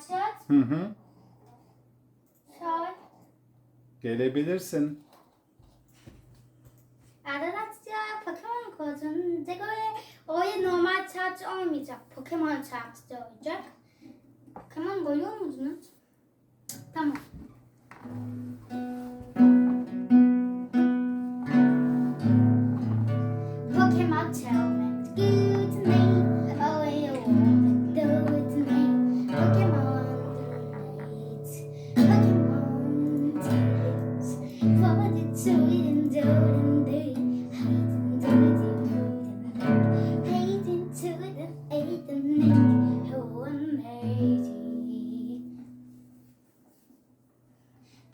açacağız. Hı hı. Şöyle. Gelebilirsin. Arkadaşlar Pokemon kodunu göre oraya normal çarpıcı olmayacak. Pokemon çarpıcı olacak. Pokemon boyuyor musunuz? Tamam. Pokemon tell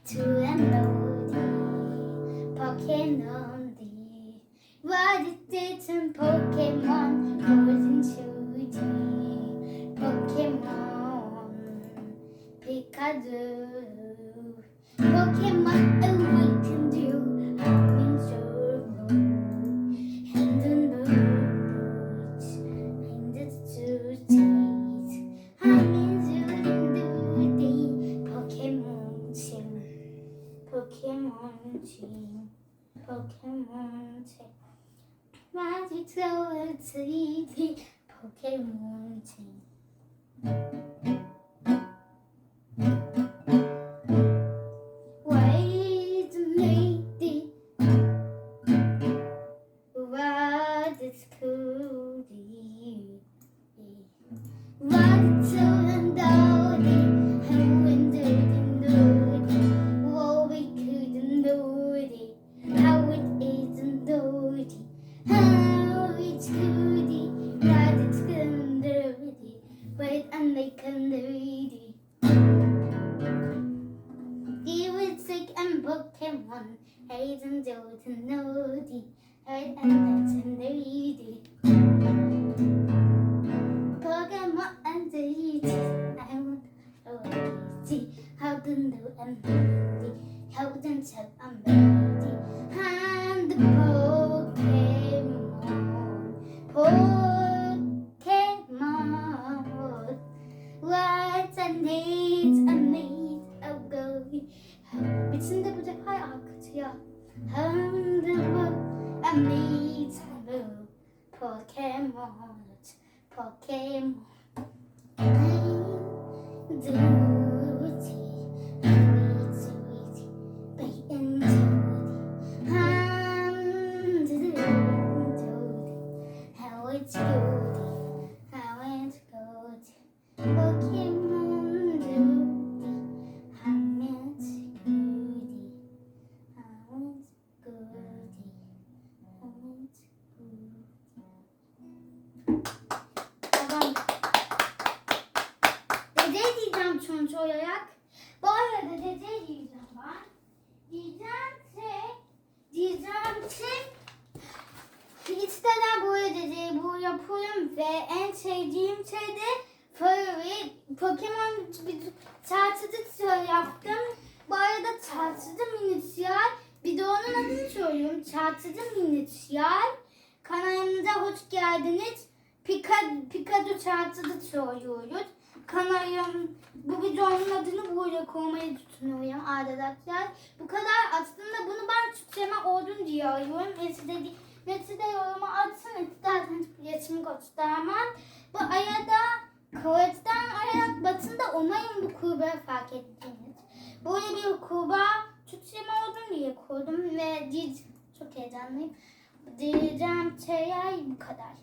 to a melody, poking on thee. What it did and poking. Pokemon team. Pokemon team. Magic Sword City. Pokemon team. Wait minute. What is? and they come the ready. He would sick and Pokemon, Hayes and Dot and Noddy, Hayes and Dot and Noddy. Pokemon and Dot, I want to see how the new and Noddy, how the new and Noddy. needs a maid of gold. Bitsin de bude hay akıt ya. Handle a maid of Pokemon. Pokemon. Duty. It's good. Olarak. Bu arada dede diyeceğim ben. Diyeceğim ki, diyeceğim İçten buraya dedi, bu yapıyorum ve en sevdiğim şey de favori Pokemon bir tartıcı yaptım. Bu arada tartıcı minisiyal. Bir de onun adını söylüyorum. Tartıcı minisiyal. Kanalımıza hoş geldiniz. Pika, Pikachu tartıcı söylüyoruz. Kanalım bu videonun adını buraya koymayı düşünüyorum arkadaşlar. Bu kadar aslında bunu ben Türkçeme oldum diyorum. Neyse de Neti de yoruma atsın. Zaten resmi göstermem. Bu arada kılıçtan ayak batında umarım bu kurbağa fark ettiniz. Böyle bir kurbağa Türkçeme oldum diye koydum ve diz çok heyecanlıyım. Diyeceğim şeyler bu kadar.